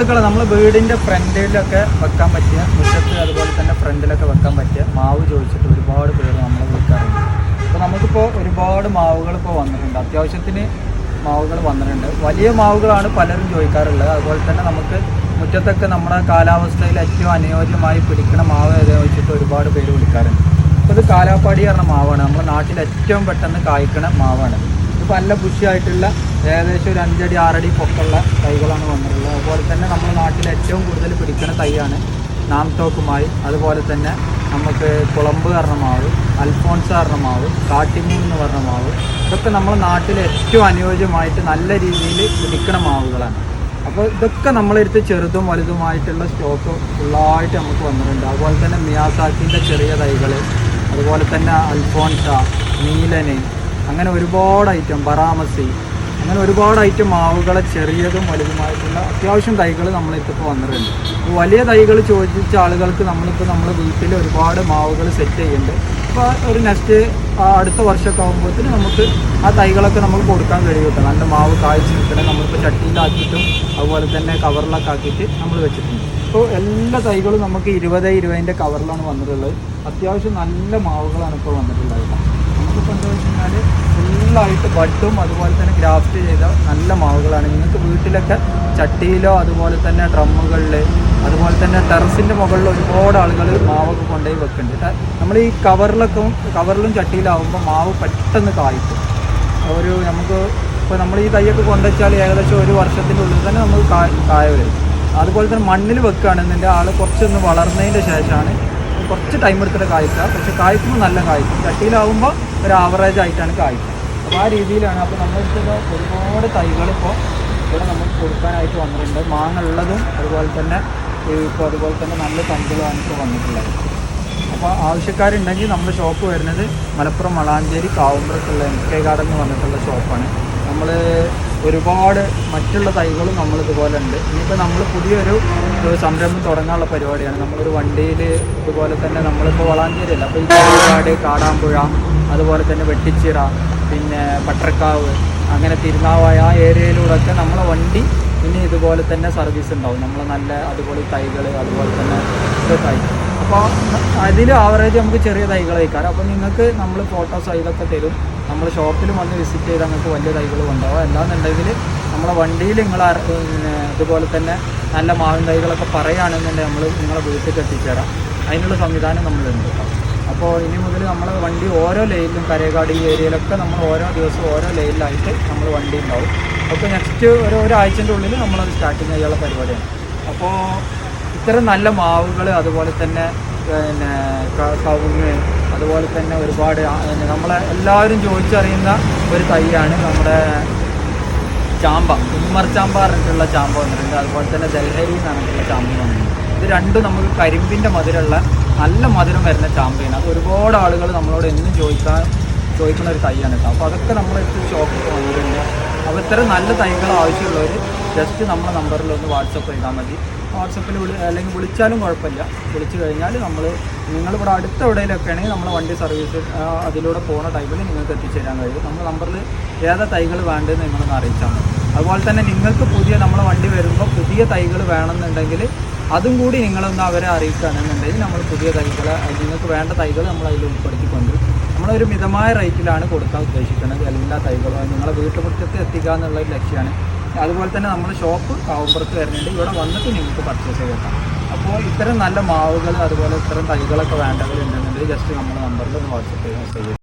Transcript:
സുഹൃത്തുക്കളെ നമ്മൾ വീടിന്റെ ഫ്രണ്ടിലൊക്കെ വെക്കാൻ പറ്റിയ മുറ്റത്ത് അതുപോലെ തന്നെ ഫ്രണ്ടിലൊക്കെ വെക്കാൻ പറ്റിയ മാവ് ചോദിച്ചിട്ട് ഒരുപാട് പേര് നമ്മളെ വിളിക്കാറുണ്ട്. അപ്പോൾ നമുക്കിപ്പോൾ ഒരുപാട് മാവുകൾ ഇപ്പോൾ വന്നിട്ടുണ്ട്. അത്യാവശ്യത്തിന് മാവുകൾ വന്നിട്ടുണ്ട്. വലിയ മാവുകളാണ് പലരും ചോദിക്കാറുള്ളത്. അതുപോലെ തന്നെ നമുക്ക് മുറ്റത്തൊക്കെ നമ്മുടെ കാലാവസ്ഥയിൽ ഏറ്റവും അനുയോജ്യമായി പിടിക്കുന്ന മാവ് ഏതാ വെച്ചിട്ട് ഒരുപാട് പേര് വിളിക്കാറുണ്ട്. അപ്പോൾ ഇത് കാലാപ്പാടി പറഞ്ഞ മാവാണ്. നമ്മുടെ നാട്ടിൽ ഏറ്റവും പെട്ടെന്ന് കായ്ക്കണ മാവാണ്. നല്ല ബുഷിയായിട്ടുള്ള ഏകദേശം ഒരു അഞ്ചടി ആറടി പൊക്കുള്ള തൈകളാണ് വന്നിട്ടുള്ളത്. അതുപോലെ തന്നെ നമ്മുടെ നാട്ടിൽ ഏറ്റവും കൂടുതൽ പിടിക്കുന്ന തൈയാണ് നാം ടോക്കുമായി അതുപോലെ തന്നെ നമുക്ക് കുളമ്പ് കാരണമാവ് മാവ് അൽഫോൺസ് കാരണമാവ് മാവ് കാട്ടിമൂൺ എന്ന് പറഞ്ഞ മാവ്. ഇതൊക്കെ നമ്മുടെ നാട്ടിൽ ഏറ്റവും അനുയോജ്യമായിട്ട് നല്ല രീതിയിൽ പിടിക്കണ മാവുകളാണ്. അപ്പോൾ ഇതൊക്കെ നമ്മളെടുത്ത് ചെറുതും വലുതുമായിട്ടുള്ള സ്റ്റോക്ക് ഫുള്ളായിട്ട് നമുക്ക് വന്നിട്ടുണ്ട്. അതുപോലെ തന്നെ മിയാസാക്കിന്റെ ചെറിയ തൈകൾ അതുപോലെ തന്നെ അൽഫോൺസ നീലന് അങ്ങനെ ഒരുപാട് ഐറ്റം ബറാമസി അങ്ങനെ ഒരുപാട് ഐറ്റം മാവുകളെ ചെറിയതും വലുതുമായിട്ടുള്ള അത്യാവശ്യം തൈകൾ നമ്മളിപ്പോൾ വന്നിട്ടുണ്ട്. വലിയ തൈകൾ ചോദിച്ച ആളുകൾക്ക് നമ്മളിപ്പോൾ നമ്മുടെ വീട്ടിൽ ഒരുപാട് മാവുകൾ സെറ്റ് ചെയ്യുന്നുണ്ട്. അപ്പോൾ ഒരു നെക്സ്റ്റ് അടുത്ത വർഷമൊക്കെ ആകുമ്പോഴത്തേന് നമുക്ക് ആ തൈകളൊക്കെ നമുക്ക് കൊടുക്കാൻ കഴിയും നല്ല മാവ് കായ്ച്ച് നിൽക്കണേ നമ്മളിപ്പോൾ ചട്ടിയിലാക്കിയിട്ടും അതുപോലെ തന്നെ കവറിലൊക്കെ ആക്കിയിട്ട് നമ്മൾ വെച്ചിട്ടുണ്ട്. അപ്പോൾ എല്ലാ തൈകളും നമുക്ക് ഇരുപത് ഇരുപതിന്റെ കവറിലാണ് വന്നിട്ടുള്ളത്. അത്യാവശ്യം നല്ല മാവുകളാണ് ഇപ്പോൾ വന്നിട്ടുള്ളത്. നമുക്കിപ്പോൾ എന്താ ഫുള്ളായിട്ട് അതുപോലെ തന്നെ ഗ്രാഫ്റ്റ് ചെയ്ത നല്ല മാവുകളാണ്. നിങ്ങൾക്ക് വീട്ടിലൊക്കെ ചട്ടിയിലോ അതുപോലെ തന്നെ ഡ്രമ്മുകളിൽ അതുപോലെ തന്നെ ടെറസിന്റെ മുകളിൽ ഒരുപാട് ആളുകൾ മാവൊക്കെ കൊണ്ടുപോയി വെക്കുന്നുണ്ട്. നമ്മൾ ഈ കവറിലൊക്കെ കവറിലും ചട്ടിയിലാവുമ്പോൾ മാവ് പെട്ടെന്ന് കായ്ക്കും. ഒരു നമുക്ക് ഇപ്പോൾ നമ്മൾ ഈ തൈയൊക്കെ കൊണ്ടുവച്ചാൽ ഏകദേശം ഒരു വർഷത്തിന്റെ ഉള്ളിൽ തന്നെ നമുക്ക് കായ കായ വരും. അതുപോലെ തന്നെ മണ്ണിൽ വെക്കുകയാണെന്നുണ്ടെങ്കിൽ ആൾ കുറച്ചൊന്ന് വളർന്നതിന്റെ ശേഷമാണ് കുറച്ച് ടൈം എടുത്തിട്ട് കായ്ക്കുക. പക്ഷെ കായ്ക്കുമ്പോൾ നല്ല കായ്ക്കും. ചട്ടിയിലാവുമ്പോൾ ഒരു ആവറേജ് ആയിട്ടാണ് കായ്ക്കുക. അപ്പോൾ ആ രീതിയിലാണ് അപ്പോൾ നമ്മളിപ്പോൾ ഒരുപാട് തൈകൾ ഇപ്പോൾ ഇവിടെ നമ്മൾ കൊടുക്കാനായിട്ട് വന്നിട്ടുണ്ട്. മാങ്ങ ഉള്ളതും അതുപോലെ തന്നെ ഇപ്പോൾ അതുപോലെ തന്നെ നല്ല തണ്ടുകളാണ് ഇപ്പോൾ വന്നിട്ടുള്ളത്. അപ്പോൾ ആവശ്യക്കാരുണ്ടെങ്കിൽ നമ്മുടെ ഷോപ്പ് വരുന്നത് മലപ്പുറം വളാഞ്ചേരി കാവുമ്പറത്തുള്ള എം കെ ഗാർഡൻ എന്ന് പറഞ്ഞിട്ടുള്ള ഷോപ്പാണ് നമ്മൾ ഒരുപാട് മറ്റുള്ള തൈകളും നമ്മൾ ഇതുപോലെ ഉണ്ട് ഇനിയിപ്പോൾ നമ്മൾ പുതിയൊരു സംരംഭം തുടങ്ങാനുള്ള പരിപാടിയാണ്. നമ്മളൊരു വണ്ടിയിൽ ഇതുപോലെ തന്നെ നമ്മളിപ്പോൾ വളാഞ്ചേരിയല്ല. അപ്പോൾ ഈ കാട് കാടാമ്പുഴ അതുപോലെ തന്നെ വെട്ടിച്ചിറ പിന്നെ പട്ടർക്കാവ് അങ്ങനെ തിരുനാവായ ആ ഏരിയയിലൂടെയൊക്കെ നമ്മളെ വണ്ടി ഇനി ഇതുപോലെ തന്നെ സർവീസ് ഉണ്ടാവും. നമ്മൾ നല്ല അതുപോലെ തൈകൾ അതുപോലെ തന്നെ തൈ. അപ്പോൾ അതിൽ ആവറേജ് നമുക്ക് ചെറിയ തൈകൾ കഴിക്കാം അപ്പോൾ നിങ്ങൾക്ക് നമ്മൾ ഫോട്ടോസ് ഇതൊക്കെ തരും. നമ്മൾ ഷോപ്പിൽ വന്ന് വിസിറ്റ് ചെയ്ത് നിങ്ങൾക്ക് വലിയ തൈകൾ കൊണ്ടുപോകാം. അല്ലാന്നുണ്ടെങ്കിൽ നമ്മളെ വണ്ടിയിൽ നിങ്ങൾ ഇതുപോലെ തന്നെ നല്ല മാവിൻ തൈകളൊക്കെ പറയുകയാണെന്നുണ്ടെങ്കിൽ നമ്മൾ നിങ്ങളെ വീട്ടിൽ എത്തിച്ചേരാം. അതിനുള്ള സംവിധാനം നമ്മളുണ്ട് കേട്ടോ അപ്പോൾ ഇനി മുതൽ നമ്മൾ വണ്ടി ഓരോ ലൈനിലും കരേകാട് ഈ ഏരിയയിലൊക്കെ നമ്മൾ ഓരോ ദിവസവും ഓരോ ലൈനിലായിട്ട് നമ്മൾ വണ്ടി ഉണ്ടാവും. അപ്പോൾ നെക്സ്റ്റ് ഒരു ഒരാഴ്ചന്റെ ഉള്ളിൽ നമ്മളത് സ്റ്റാർട്ട് ചെയ്യാനുള്ള പരിപാടിയാണ്. അപ്പോൾ ഇത്തരം നല്ല മാവുകൾ അതുപോലെ തന്നെ പിന്നെ കവുങ്ങ് അതുപോലെ തന്നെ ഒരുപാട് നമ്മളെ എല്ലാവരും ചോദിച്ചറിയുന്ന ഒരു തൈയാണ് നമ്മുടെ ചാമ്പ. ഉമ്മർ ചാമ്പ പറഞ്ഞിട്ടുള്ള ചാമ്പ വന്നിട്ടുണ്ട്. അതുപോലെ തന്നെ ദൽഹരി എന്ന് പറഞ്ഞിട്ടുള്ള ചാമ്പ വന്നിട്ടുണ്ട്. ഇത് രണ്ടും നമുക്ക് കരിമ്പിന്റെ മധുരമുള്ള നല്ല മധുരം വരുന്ന ചാമ്പയാണ്. അത് ഒരുപാട് ആളുകൾ നമ്മളോട് എന്നും ചോദിക്കാൻ ചോദിക്കുന്ന ഒരു തൈയാണ് കേട്ടോ. അപ്പോൾ അതൊക്കെ നമ്മളെടുത്ത് ഷോപ്പിൽ വന്നിട്ടുണ്ട് അപ്പോൾ ഇത്തരം നല്ല തൈകൾ ആവശ്യമുള്ളവർ ജസ്റ്റ് നമ്മുടെ നമ്പറിൽ ഒന്ന് വാട്സപ്പ് ചെയ്താൽ മതി. വാട്സപ്പിൽ വിളി അല്ലെങ്കിൽ വിളിച്ചാലും കുഴപ്പമില്ല. വിളിച്ചു കഴിഞ്ഞാൽ നമ്മൾ നിങ്ങളിവിടെ അടുത്ത എവിടെയിലൊക്കെ ആണെങ്കിൽ നമ്മൾ വണ്ടി സർവീസ് അതിലൂടെ പോകുന്ന ടൈമിൽ നിങ്ങൾക്ക് എത്തിച്ചേരാൻ കഴിയും. നമ്മുടെ നമ്പറിൽ ഏതാ തൈകൾ വേണ്ടതെന്ന് നിങ്ങളൊന്ന് അറിയിച്ചാൽ മതി. അതുപോലെ തന്നെ നിങ്ങൾക്ക് പുതിയ നമ്മളെ വണ്ടി വരുമ്പോൾ പുതിയ തൈകൾ വേണമെന്നുണ്ടെങ്കിൽ അതും കൂടി നിങ്ങളൊന്ന് അവരെ അറിയിക്കുകയാണെന്നുണ്ടെങ്കിൽ നമ്മൾ പുതിയ തൈകൾ നിങ്ങൾക്ക് വേണ്ട തൈകൾ നമ്മൾ അതിൽ ഉൾപ്പെടുത്തിക്കൊണ്ട് നമ്മളൊരു മിതമായ റേറ്റിലാണ് കൊടുക്കാൻ ഉദ്ദേശിക്കുന്നത്. എല്ലാ തൈകളും നിങ്ങളെ വീട്ടുമുറ്റത്ത് എത്തിക്കുക എന്നുള്ള ഒരു ലക്ഷ്യമാണ്. അതുപോലെ തന്നെ നമ്മൾ ഷോപ്പ് കാവുമ്പുറത്ത് വരുന്നുണ്ട്. ഇവിടെ വന്നിട്ട് നിങ്ങൾക്ക് പർച്ചേസ് ചെയ്തേക്കാം അപ്പോൾ ഇത്തരം നല്ല മാവുകൾ അതുപോലെ ഇത്തരം തൈകളൊക്കെ വേണ്ടവരുണ്ടെന്നുണ്ടെങ്കിൽ ജസ്റ്റ് നമ്മുടെ നമ്പറിൽ ഒന്ന് വാട്സപ്പ് ചെയ്യാൻ